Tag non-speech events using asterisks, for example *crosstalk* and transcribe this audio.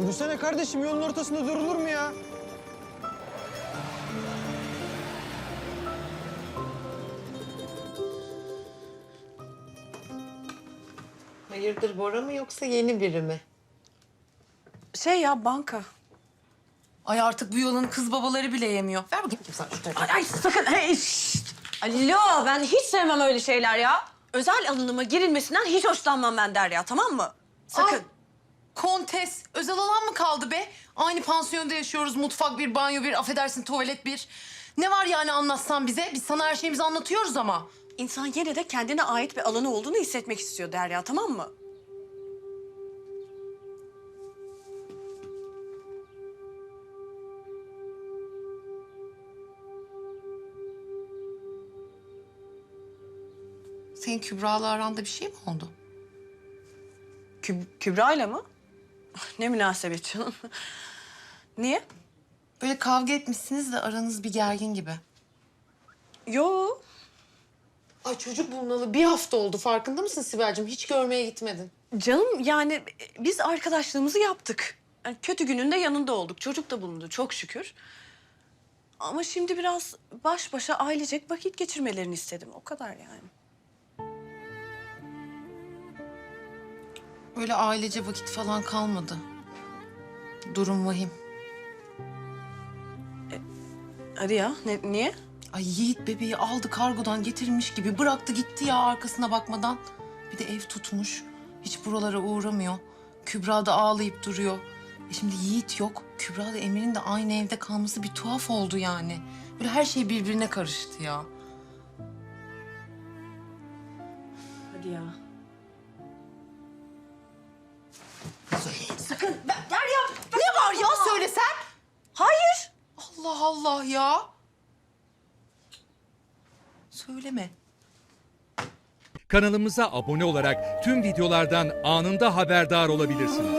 Yürüsene kardeşim yolun ortasında durulur mu ya? Hayırdır Bora mı yoksa yeni biri mi? Şey ya banka. Ay artık bu yolun kız babaları bile yemiyor. Ver bakayım sen şu telefonu. Ay, ay sakın. Hey, şşt. Alo ben hiç sevmem öyle şeyler ya. Özel alanıma girilmesinden hiç hoşlanmam ben Derya tamam mı? Sakın. Ay, Kontes, özel alan mı kaldı be? Aynı pansiyonda yaşıyoruz. Mutfak bir, banyo bir, affedersin tuvalet bir. Ne var yani anlatsan bize? Biz sana her şeyimizi anlatıyoruz ama. İnsan yine de kendine ait bir alanı olduğunu hissetmek istiyor Derya tamam mı? Senin Kübra'la aranda bir şey mi oldu? Kü Kübra'yla mı? Ne münasebet canım. *laughs* Niye? Böyle kavga etmişsiniz de aranız bir gergin gibi. Yo. Ay çocuk bulunalı bir hafta oldu. Farkında mısın Sibel'cim? Hiç görmeye gitmedin. Canım yani biz arkadaşlığımızı yaptık. Yani kötü gününde yanında olduk. Çocuk da bulundu çok şükür. Ama şimdi biraz baş başa ailecek vakit geçirmelerini istedim. O kadar yani. Böyle ailece vakit falan kalmadı. Durum vahim. Hadi ya ne, niye? Ay Yiğit bebeği aldı kargodan getirmiş gibi bıraktı gitti ya arkasına bakmadan. Bir de ev tutmuş. Hiç buralara uğramıyor. Kübra da ağlayıp duruyor. E şimdi Yiğit yok. Kübra da Emir'in de aynı evde kalması bir tuhaf oldu yani. Böyle her şey birbirine karıştı ya. Hadi ya. Allah ya. Söyleme. Kanalımıza abone olarak tüm videolardan anında haberdar olabilirsiniz.